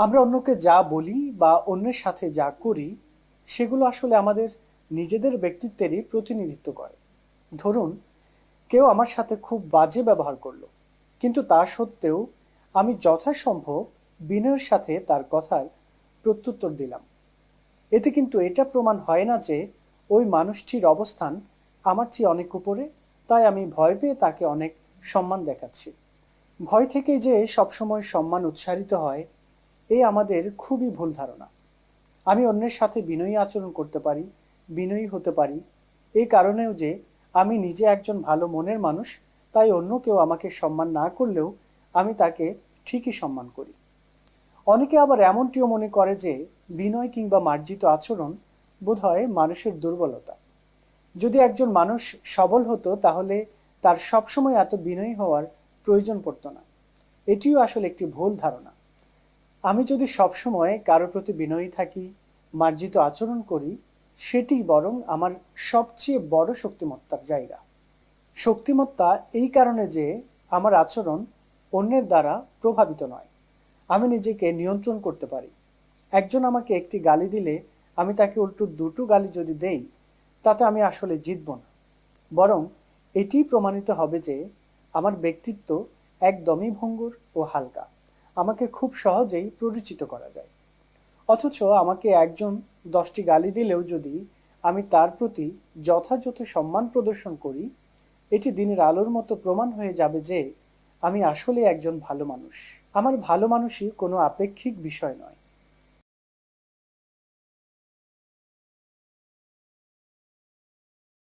আমরা অন্যকে যা বলি বা অন্যের সাথে যা করি, সেগুলো আসলে আমাদের নিজেদের ব্যক্তিত্বেরই প্রতিনিধিত্ব করে। ধরুন, কেউ আমার সাথে খুব বাজে ব্যবহার করল, কিন্তু তা সত্ত্বেও আমি যথাসম্ভব বিনয়ের সাথে তার কথার প্রত্যুত্তর দিলাম। এতে কিন্তু এটা প্রমাণ হয় না যে ওই মানুষটির অবস্থান আমার চেয়ে অনেক উপরে, তাই আমি ভয় পেয়ে তাকে অনেক সম্মান দেখাচ্ছি। ভয় থেকে যে সবসময় সম্মান উৎসারিত হয় এই আমাদের খুবই ভুল ধারণা। আমি অন্যের সাথে বিনয়ী আচরণ করতে পারি, বিনয়ী হতে পারি। এই কারণেও যে আমি নিজে একজন ভালো মনের মানুষ, তাই অন্য কেউ আমাকে সম্মান না করলেও আমি তাকে ঠিকই সম্মান করি। অনেকে আবার এমনটিও মনে করে যে বিনয় কিংবা মার্জিত আচরণ বোধহয় মানুষের দুর্বলতা। যদি একজন মানুষ সবল হতো, তাহলে তার সবসময় এত বিনয়ী হওয়ার প্রয়োজন পড়তো না। এটিও আসলে একটি ভুল ধারণা। আমি যদি সবসময় কারোর প্রতি বিনয়ী থাকি, মার্জিত আচরণ করি, সেটি বরং আমার সবচেয়ে বড় শক্তিমত্তার জায়গা। শক্তিমত্তা এই কারণে যে আমার আচরণ অন্যের দ্বারা প্রভাবিত নয়। আমি নিজেকে নিয়ন্ত্রণ করতে পারি। একজন আমাকে একটি গালি দিলে আমি তাকে উল্টো দুটো গালি যদি দেই, তাতে আমি আসলে জিতব না। বরং এটি প্রমাণিত হবে যে আমার ব্যক্তিত্ব একদমই ভঙ্গুর ও হালকা। আমাকে খুব সহজেই প্ররোচিত করা যায়। অথচ আমাকে একজন দশটি গালি দিলেও যদি আমি তার প্রতি যথাযথ সম্মান প্রদর্শন করি, এটি দিনের আলোর মতো প্রমাণ হয়ে যাবে যে আমি আসলে একজন ভালো মানুষ। আমার ভালো মানুষই কোনো আপেক্ষিক বিষয় নয়।